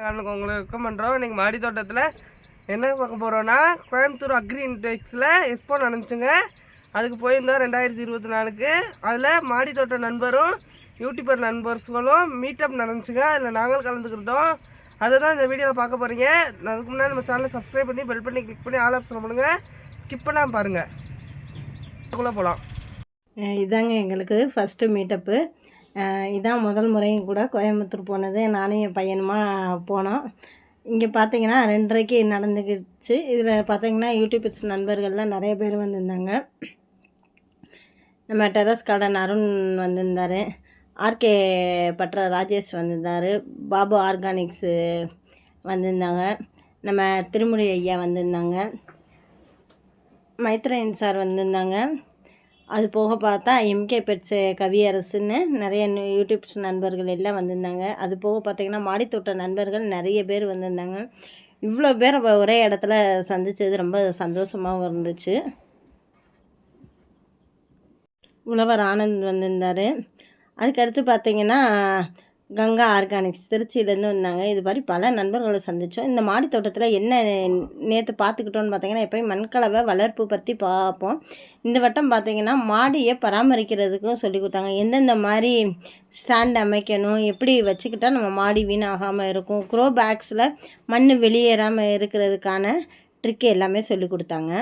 உங்களுக்கு உங்களுக்கு ரெக்கமெண்ட் பண்ணுறோம் இன்றைக்கி மாடி தோட்டத்தில் என்ன பார்க்க போகிறோன்னா கோயம்புத்தூர் அக்ரி இன்டெக்ஸில் எக்ஸ்போ நடந்துச்சுங்க. அதுக்கு போயிருந்தோம் ரெண்டாயிரத்தி இருபத்தி நாலுக்கு. அதில் மாடி தோட்ட நண்பரும் யூடியூபர் நண்பர்ஸ்களும் மீட்டப் நடந்துச்சுங்க. அதில் நாங்களும் கலந்துக்கிட்டோம். அதை தான் இந்த வீடியோவில் பார்க்க போகிறீங்க அதுக்கு முன்னாடி நம்ம சேனலை சப்ஸ்கிரைப் பண்ணி பெல் பண்ணி கிளிக் பண்ணி ஆல் ஆப்ஷன் பண்ணுங்கள் ஸ்கிப் பண்ணாமல் பாருங்கள் அதுக்குள்ளே போகலாம் இதாங்க எங்களுக்கு ஃபஸ்ட்டு மீட்டப்பு இதான் முதல் முறையும் கூட கோயம்புத்தூர் போனது. நானும் என் பையனுமா போனோம். இங்கே பார்த்தீங்கன்னா ரெண்டரைக்கு நடந்துக்கிடுச்சு இதில் பார்த்தீங்கன்னா யூடியூப்ஸ் நண்பர்கள்லாம் நிறைய பேர் வந்திருந்தாங்க. நம்ம டெரஸ் கார்டன் அருண் வந்திருந்தார். ஆர்கே பட்ற ராஜேஷ் வந்திருந்தார். பாபு ஆர்கானிக்ஸு வந்திருந்தாங்க. நம்ம திருமுடி ஐயா வந்திருந்தாங்க. மைத்ரேயன் சார் வந்திருந்தாங்க. அது போக பார்த்தா எம்கே பெட்ஸு கவியரசுன்னு நிறைய யூடியூப்ஸ் நண்பர்கள் எல்லாம் வந்திருந்தாங்க. அது போக பார்த்திங்கன்னா மாடித்தோட்ட நண்பர்கள் நிறைய பேர் வந்திருந்தாங்க. இவ்வளோ பேர் ஒரே இடத்துல சந்தித்தது ரொம்ப சந்தோஷமாகவும் இருந்துச்சு. உழவர் ஆனந்த் வந்திருந்தார். அதுக்கடுத்து பார்த்தீங்கன்னா கங்கா ஆர்கானிக்ஸ் திருச்சியிலேருந்து வந்தாங்க. இது மாதிரி பல நண்பர்களை சந்தித்தோம் இந்த மாடி தோட்டத்தில் என்ன நேற்று பார்த்துக்கிட்டோன்னு பார்த்தீங்கன்னா எப்பயும் மண்கலவை வளர்ப்பு பற்றி பார்ப்போம் இந்த வட்டம் பார்த்தீங்கன்னா மாடியை பராமரிக்கிறதுக்கும் சொல்லி கொடுத்தாங்க. எந்தெந்த மாதிரி ஸ்டாண்ட் அமைக்கணும் எப்படி வச்சுக்கிட்டால் நம்ம மாடி வீணாகாமல் இருக்கும் க்ரோ பேக்ஸில் மண் வெளியேறாமல் இருக்கிறதுக்கான ட்ரிக் எல்லாமே சொல்லி கொடுத்தாங்க.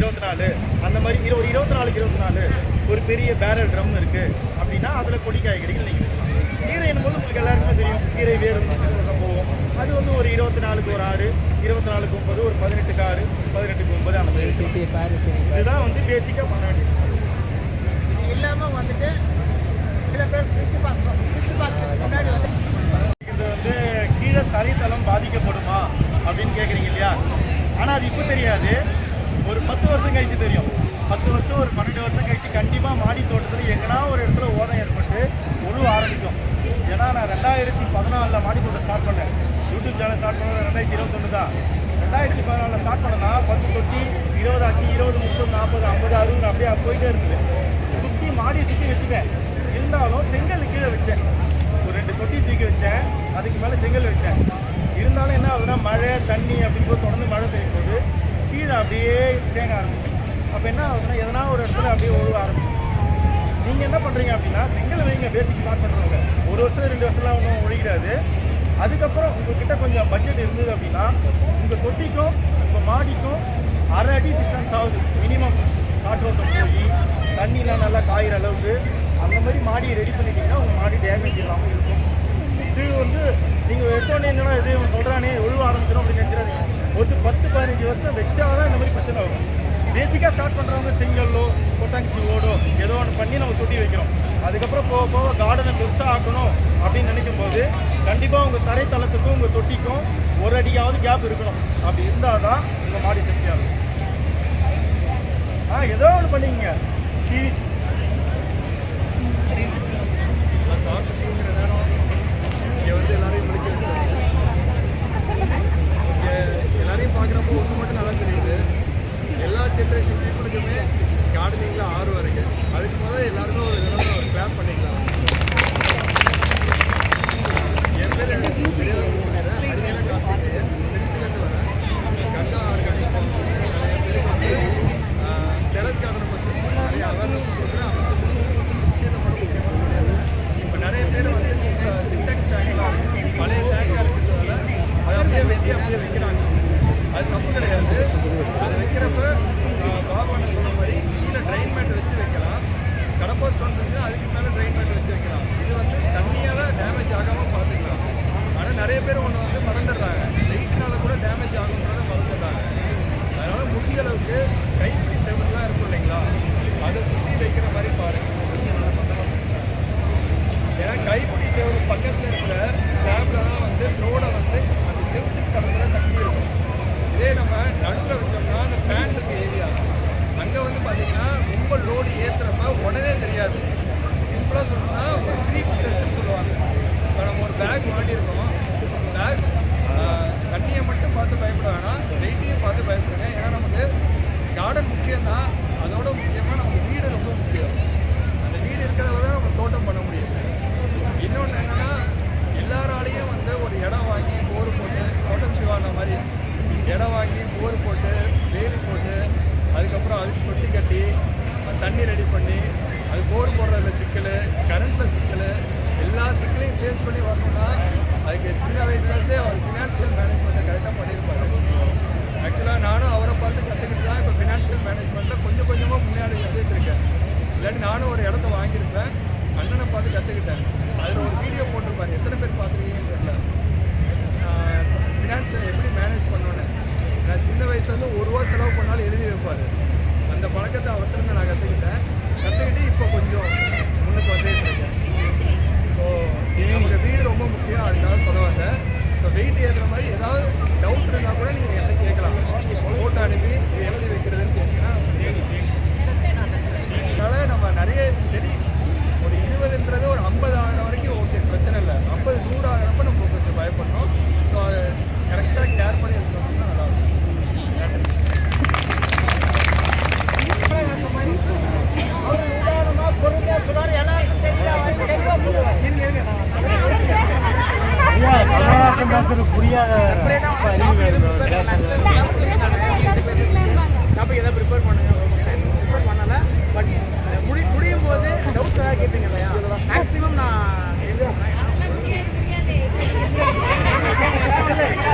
இருபத்தி நாலு அந்த மாதிரி இரு ஒரு இருபத்தி நாலுக்கு இருபத்தி நாலு ஒரு பெரிய பேரல் ட்ரம் இருக்கு. அப்படின்னா அதில் கொடி காய்கறிகள் நீங்கள் கீரை போது உங்களுக்கு எல்லாருக்குமே தெரியும். கீரை வேறு போகும். அது வந்து ஒரு இருபத்தி நாலுக்கு ஒரு ஆறு இருபத்தி நாலுக்கு ஒன்பது ஒரு பதினெட்டுக்கு ஆறு பதினெட்டுக்கு ஒன்பது அந்த மாதிரி. இதுதான் வந்து பேசிக்காக பண்ண வேண்டியது. இது இல்லாமல் வந்துட்டு சில பேர் ஃப்ரிட்ஜ் பாக்ஸ் ஃப்ரிட்ஜ் பாக்ஸ் முன்னாடி வந்து இது வந்து கீழே தரைத்தளம் பாதிக்கப்படுமா அப்படின்னு கேட்குறீங்க இல்லையா? ஆனால் அது இப்போ தெரியாது. ஒரு பத்து வருஷம் கழிச்சு தெரியும். பத்து வருஷம் ஒரு பன்னெண்டு வருஷம் கழிச்சு கண்டிப்பாக மாடி தோட்டத்தில் எங்கன்னா ஒரு இடத்துல ஓரம் ஏற்பட்டு உருவ ஆரம்பிக்கும். ஏன்னா நான் ரெண்டாயிரத்தி பதினாலில் மாடி தோட்டம் ஸ்டார்ட் பண்ணேன். யூடியூப் சேனல் ஸ்டார்ட் பண்ணது ரெண்டாயிரத்தி இருபத்தொன்று தான். ரெண்டாயிரத்தி பதினாலில் ஸ்டார்ட் பண்ணனா பத்து தொட்டி இருபது ஆச்சு இருபது முப்பது நாற்பது ஐம்பது அறுபது அப்படியே போயிட்டே இருந்தது. சுற்றி மாடியை சுற்றி வச்சுட்டேன். இருந்தாலும் செங்கல் கீழே வச்சேன். ஒரு ரெண்டு தொட்டி தூக்கி வச்சேன். அதுக்கு மேலே செங்கல் வச்சேன். இருந்தாலும் என்ன ஆகுதுன்னா மழை தண்ணி அப்படின்னு போது தொடர்ந்து மழை பெய்யும் போது கீழே அப்படியே தேங்க ஆரம்பிச்சு அப்போ என்ன ஆகுதுன்னா எதனா ஒரு இடத்துல அப்படியே ஒழுக ஆரம்பிச்சு நீங்கள் என்ன பண்ணுறீங்க அப்படின்னா செங்கல் வைங்க பேசிக் ஸ்டார்ட் பண்ணுறவங்க ஒரு வருஷம் ரெண்டு வருஷம்லாம் ஒன்றும் ஒழிக்கிறாது அதுக்கப்புறம் உங்ககிட்ட கொஞ்சம் பட்ஜெட் இருந்தது அப்படின்னா உங்கள் தொட்டிக்கும் உங்கள் மாடிக்கும் அரை அடி டிஸ்டன்ஸ் ஆகுது. மினிமம் காற்றோட்டம் போய் தண்ணிலாம் நல்லா காயிற அளவுக்கு அந்த மாதிரி மாடியை ரெடி பண்ணிட்டீங்கன்னா உங்கள் மாடி டேமேஜ் இல்லாமல் இருக்கும். இது வந்து நீங்கள் எடுத்தோடனே என்னன்னா இது சொல்கிறானே ஒழுவ ஆரம்பிச்சிடும் அப்படின்னு நினச்சிடாதீங்க. ஒரு பத்து பதினஞ்சு வருஷம் வச்சாதான் இந்த மாதிரி பிரச்சனை வரும். பேசிக்காக ஸ்டார்ட் பண்ணுறவங்க செங்கல்லோ கொட்டாங்கச்சி ஓடோ ஏதோ ஒன்று பண்ணி நம்ம தொட்டி வைக்கிறோம். அதுக்கப்புறம் போக போக கார்டனை பெருசாக ஆக்கணும் அப்படின்னு நினைக்கும் போது கண்டிப்பாக உங்கள் தரைத்தளத்துக்கும் உங்கள் தொட்டிக்கும் ஒரு அடியாவது கேப் இருக்கணும். அப்படி இருந்தால் தான் உங்கள் மாடி செட்டியாகும் ஆ ஏதோ ஒன்று பண்ணிக்கங்க. டீ சாப்பிட்டு நேரம் இங்கே வந்து எல்லாரையும் முடிக்கிறது எல்லாத்தையும் பார்க்குறப்போ ஒன்று மட்டும் நல்லா தெரியுது. எல்லா ஜென்ரேஷன் பீப்புளுக்குமே கார்டனிங்கில் ஆர்வம் இருக்குது அதுக்கு முதல்ல எல்லாருமே ஒரு இதெல்லாம் ஒரு பண்ணிக்கலாம்.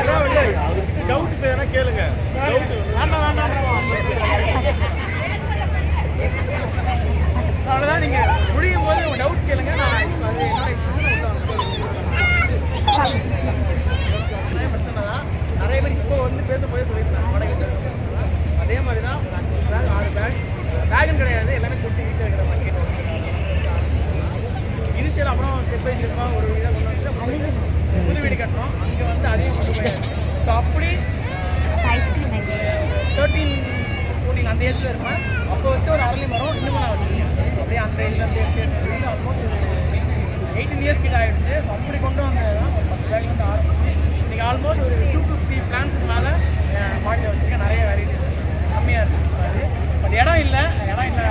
டவுட் பேரா கேளுங்க அவ்வளோதான் நீங்க முடியும் போது டவுட் கேளுங்க நிறைய பேர் இப்போ வந்து பேச போய் சொல்லியிருந்தாங்க வடகிட்ட அதே மாதிரி தான் பேக் பேகுன்னு கிடையாது எல்லாமே கொட்டிக்கிட்டு இருக்கிற மாதிரி. இனிஷியல் அப்புறம் ஸ்டெப் பை ஸ்டெப்பாக ஒரு இதாக கொண்டு வந்து அப்புறம் புது வீடு கட்டினோம் அங்கே வந்து அதையும் கொண்டு போய் ஸோ அப்படி தேர்ட்டீன் ஃபோர்டீன் அந்த ஏஜில் இருப்பேன். அப்போ வச்சு ஒரு அரளி மரம் இன்னும் நான் வச்சுருக்கேன். அப்படியே அந்த ஏஜில் அந்த ஏஜ் ஆல்மோஸ்ட் ஒரு எயிட்டீன் இயர்ஸ் கிட்ட ஆகிடுச்சு ஸோ அப்படி கொண்டு வந்தது தான் பத்து வேலைக்கு வந்து ஆரம்பிச்சு. இன்றைக்கி ஆல்மோஸ்ட் ஒரு டூ ஃபிஃப்டி மேலே மாட்டில் வச்சுருக்கேன். நிறைய வெரைட்டிஸ் கம்மியாக இருக்குது பட் இடம் இல்லை. இடம் இல்லை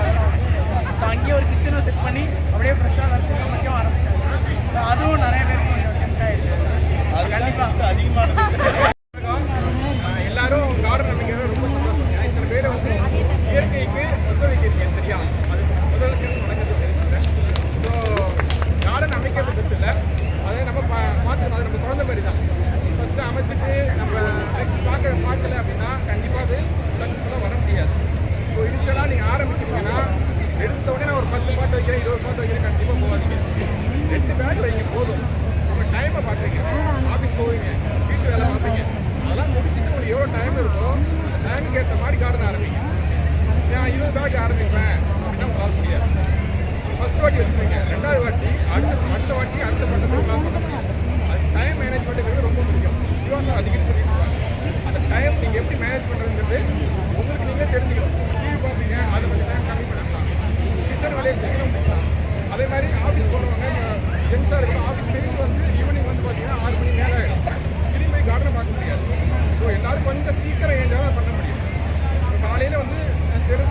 ஸோ அங்கேயே ஒரு வீடியோ செட் பண்ணி அப்படியே ஃப்ரெஷ்ஷாக வரிசை சமைக்கவும் ஆரம்பித்தாங்க ஸோ அதுவும் நிறைய பேர் எத்தனை ரேஞ்சாவது பண்ண முடியும். காலையில் வந்து தெரு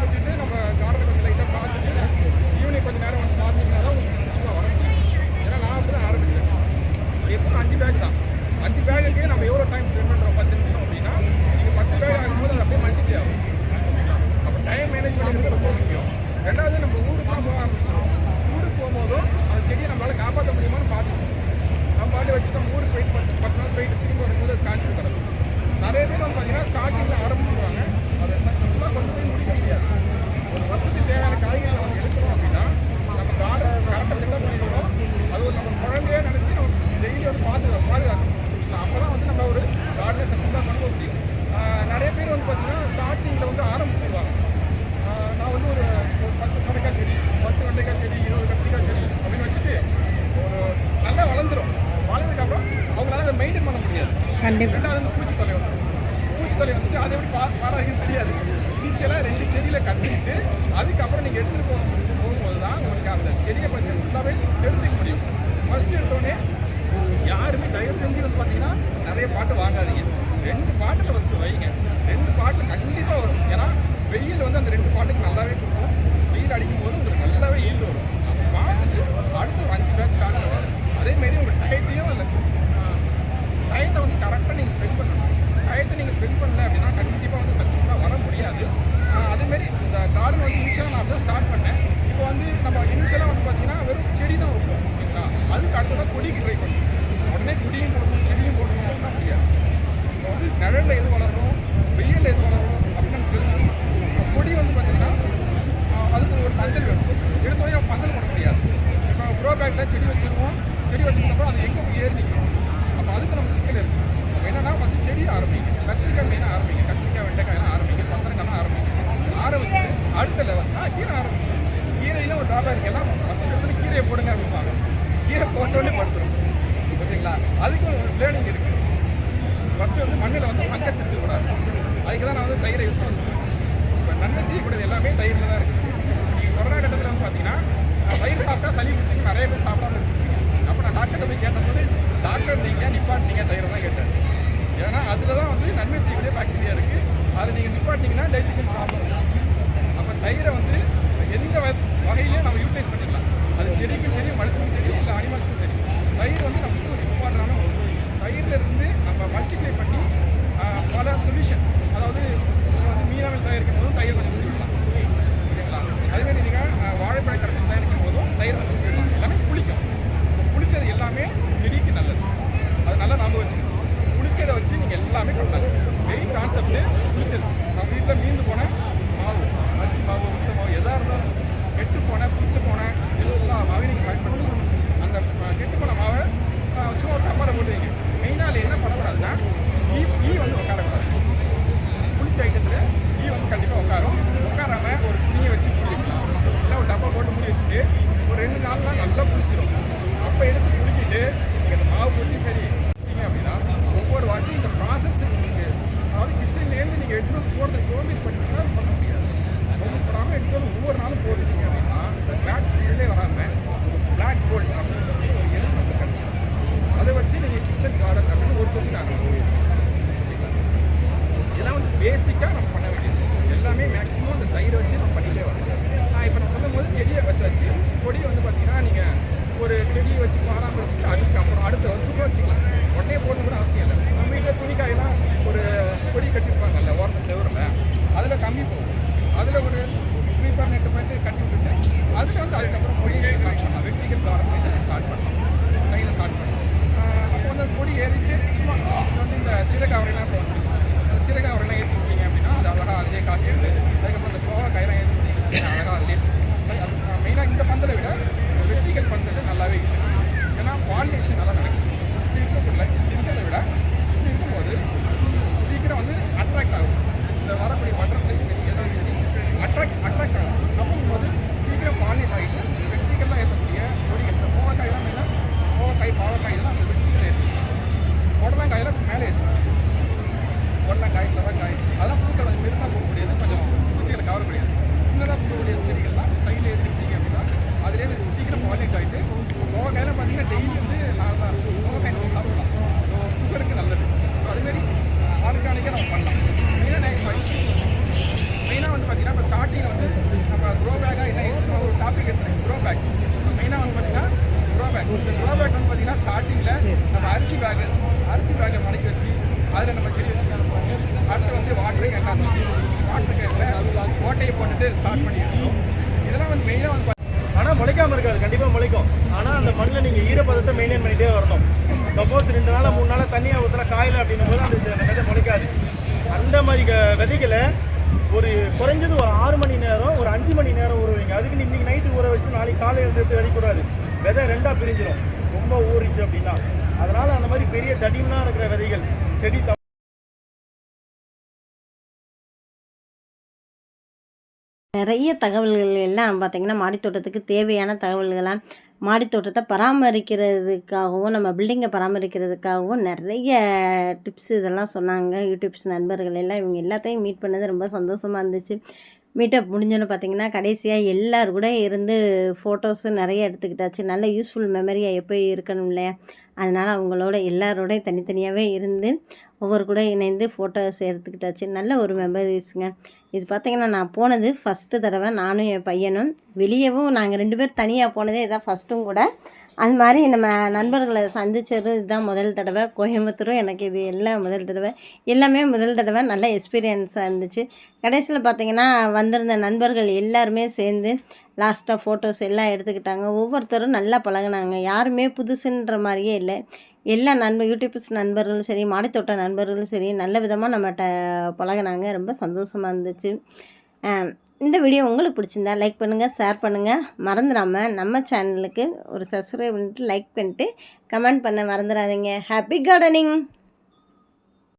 நீங்கள் எடுத்துகிட்டு போகும் போகும்போது தான் உங்களுக்கு அந்த செடியை பற்றி ஃபுல்லாகவே தெரிஞ்சுக்க முடியும். ஃபஸ்ட்டு எடுத்தோடனே யாருமே தயவு செஞ்சு வந்து பார்த்தீங்கன்னா நிறைய பாட்டு வாங்காதீங்க. ரெண்டு பாட்டில் ஃபஸ்ட்டு வைங்க. ரெண்டு பாட்டு கண்டிப்பாக வரும். ஏன்னா வெயில் வந்து அந்த ரெண்டு பாட்டுக்கு நல்லாவே கொடுக்கும். வெயில் அடிக்கும் போது உங்களுக்கு நல்லாவே ஈல்டு வரும். பார்த்துட்டு அடுத்து ஒரு அஞ்சு பேட்ச் ஸ்டார்ட் அதேமாரி உங்கள் டயத்தையும் அதில் டயத்தை வந்து கரெக்டாக நீங்கள் ஸ்பெண்ட் பண்ணணும். டயத்தை நீங்கள் ஸ்பெண்ட் பண்ணல அப்படின்னா கண்டிப்பாக வந்து சக்ஸஸ்ஃபுல்லாக வர முடியாது. அதேமாரி இந்த கார்டன் வந்து இனிஷியலாக நான் தான் ஸ்டார்ட் பண்ணேன். இப்போ வந்து நம்ம இனிஷியலாக வந்து பார்த்தீங்கன்னா வெறும் செடி தான் இருக்கும் ஓகேங்களா அதுக்கு அடுத்ததான் கொடிக்கு ட்ரை பண்ணணும். உடனே கொடியும் போடணும் செடியும் போடணும் அப்படின்னா முடியாது. இப்போ வந்து நிழலில் எது வளரும் வெயிலில் எது வளரும் அப்படின்னு நம்ம தெரிஞ்சுக்கணும். கொடி வந்து பார்த்தீங்கன்னா அதுக்கு ஒரு பந்தல் வேணும். எடுத்தோடய பந்தல் போட முடியாது. இப்போ ப்ரோ பேக்கில் செடி வச்சுருவோம். செடி வச்சுருந்தப்போ அது எங்கே போய் ஏறி அப்போ அதுக்கு நம்ம சிக்கல் இருக்குது என்னென்னா என்னன்னா ஃபஸ்ட்டு செடி ஆரம்பிங்க. கத்திரிக்காய் மெயினாக ஆரம்பிங்க. கத்திரிக்காய் வெண்டைக்காயெல்லாம் ஆரம்பிங்க. பத்திரக்காய்லாம் ஆரம்பிங்க. ஆற வச்சு அடுத்த லெவல் ஆ கீரை ஆற கீரையில் ஒரு டாபா இருக்கு. எல்லாம் ஃபஸ்ட்டு எடுத்து கீரையை போடுங்க அப்படிம்பாங்க. கீரை போட்டோடனே படுத்துரும். ஓகேங்களா அதுக்கு ஒரு லேர்னிங் இருக்குது ஃபஸ்ட்டு வந்து மண்ணில் வந்து ஃபங்கஸ் இருக்கக்கூடாது. அதுக்கு தான் நான் வந்து தயிரை யூஸ் பண்ண சொல்லுவேன் இப்போ நன்மை செய்யக்கூடியது எல்லாமே தயிரில் தான் இருக்குது நீங்கள் கொரோனா கட்டத்தில் வந்து பார்த்தீங்கன்னா தயிர் சாப்பிட்டா சளி பிடிச்சிங்க நிறைய பேர் சாப்பிடாம இருக்கீங்க அப்போ நான் டாக்டர்கிட்ட போய் கேட்டபோது டாக்டர் நீங்கள் நிப்பாட்டினீங்க தயிரை? தான் கேட்டேன். ஏன்னா அதில் தான் வந்து நன்மை செய்யக்கூடிய பாக்டீரியா இருக்குது அது நீங்கள் நிப்பாட்டினீங்கன்னா டைஜஷன் ப்ராப்ளம் தயிரை வந்து எந்த வகையிலையும் நம்ம யூட்டிலைஸ் பண்ணிக்கலாம். அது செடிக்கும் சரி மனுஷனுக்கும் சரி இல்லை அனிமல்ஸுக்கும் சரி. தயிர் வந்து நமக்கு ஒரு இம்பார்ட்டண்டான ஒரு தயிரில் இருந்து நம்ம மல்டிப்ளை பண்ணி பல சொல்யூஷன் அதாவது வந்து மீனவில் தயாரிக்கும் போதும் தயிர் வந்து குடிக்கலாம். ஓகேங்களா? அதேமாதிரி நீங்கள் வாழைப்பழ கரைசல் தயாரிக்கும் போதும் தயிர் வந்து குடிக்கலாம். எல்லாமே புளிக்கும் இப்போ புளிச்சது எல்லாமே செடிக்கு நல்லது. அது நல்லா நாம வச்சுக்கணும். புளிக்கிறத வச்சு நீங்கள் எல்லாமே பண்ணலாம். மெயின் கான்செப்ட்டு புளிச்சது நம்ம வீட்டில் மீன் கண்டிப்பாக முளைக்கும். ஆனால் அந்த மண்ணில் நீங்கள் ஈரப்பதத்தை மெயின்டைன் பண்ணிகிட்டே வரணும். சப்போஸ் ரெண்டு நாள் மூணு நாளாக தண்ணியை ஊற்றுற காயில் அப்படின்னும் போது அந்த விதை முளைக்காது. அந்த மாதிரி க- விதைகளை ஒரு குறைஞ்சது ஒரு ஆறு மணி நேரம் ஒரு அஞ்சு மணி நேரம் ஊற வைங்க அதுக்கு இன்றைக்கி இன்னைக்கு நைட்டு ஊற வச்சு நாளைக்கு காலையில் எழுந்துட்டு விதைக்கூடாது விதை ரெண்டாக பிரிஞ்சிடும் ரொம்ப ஊறிச்சு அப்படின்னா. அதனால் அந்த மாதிரி பெரிய தடிமனாக இருக்கிற விதைகள் செடி நிறைய தகவல்கள் எல்லாம் பார்த்திங்கன்னா மாடித்தோட்டத்துக்கு தேவையான தகவல்களாக மாடித்தோட்டத்தை பராமரிக்கிறதுக்காகவும் நம்ம பில்டிங்கை பராமரிக்கிறதுக்காகவும் நிறைய டிப்ஸ் இதெல்லாம் சொன்னாங்க. யூடியூப்ஸ் நண்பர்கள் எல்லாம் இவங்க எல்லாத்தையும் மீட் பண்ணது ரொம்ப சந்தோஷமாக இருந்துச்சு. மீட்டப் முடிஞ்சோன்னு பார்த்தீங்கன்னா கடைசியாக எல்லோரு கூட இருந்து ஃபோட்டோஸும் நிறைய எடுத்துக்கிட்டாச்சு. நல்ல யூஸ்ஃபுல் மெமரியாக எப்போ இருக்கணும் இல்லையா? அதனால் அவங்களோட எல்லாரோடையும் தனித்தனியாகவே இருந்து ஒவ்வொரு கூட இணைந்து ஃபோட்டோஸ் எடுத்துக்கிட்டாச்சு. நல்ல ஒரு மெமரிஸுங்க இது பார்த்திங்கன்னா நான் போனது ஃபஸ்ட்டு தடவை. நானும் என் பையனும் வெளியவும் நாங்கள் ரெண்டு பேர் தனியாக போனதே இதான் ஃபஸ்ட்டும் கூட. அது மாதிரி நம்ம நண்பர்களை சந்திச்சது இதுதான் முதல் தடவை. கோயம்புத்தூரும் எனக்கு இது எல்லாம் முதல் தடவை. எல்லாமே முதல் தடவை. நல்ல எக்ஸ்பீரியன்ஸாக இருந்துச்சு. கடைசியில் பார்த்தீங்கன்னா வந்திருந்த நண்பர்கள் எல்லாருமே சேர்ந்து லாஸ்ட்டாக ஃபோட்டோஸ் எல்லாம் எடுத்துக்கிட்டாங்க. ஒவ்வொருத்தரும் நல்லா பழகுனாங்க. யாருமே புதுசுன்ற மாதிரியே இல்லை. எல்லா நண்பர் யூடியூப்ஸ் நண்பர்களும் சரி மாடித்தோட்ட நண்பர்களும் சரி நல்ல விதமாக நம்மகிட்ட பழகுனாங்க. ரொம்ப சந்தோஷமாக இருந்துச்சு. இந்த வீடியோ உங்களுக்கு பிடிச்சிருந்தா லைக் பண்ணுங்கள் ஷேர் பண்ணுங்கள் மறந்துடாமல் நம்ம சேனலுக்கு ஒரு சப்ஸ்கிரைப் பண்ணிட்டு லைக் பண்ணிட்டு கமெண்ட் பண்ண மறந்துடாதீங்க. Happy gardening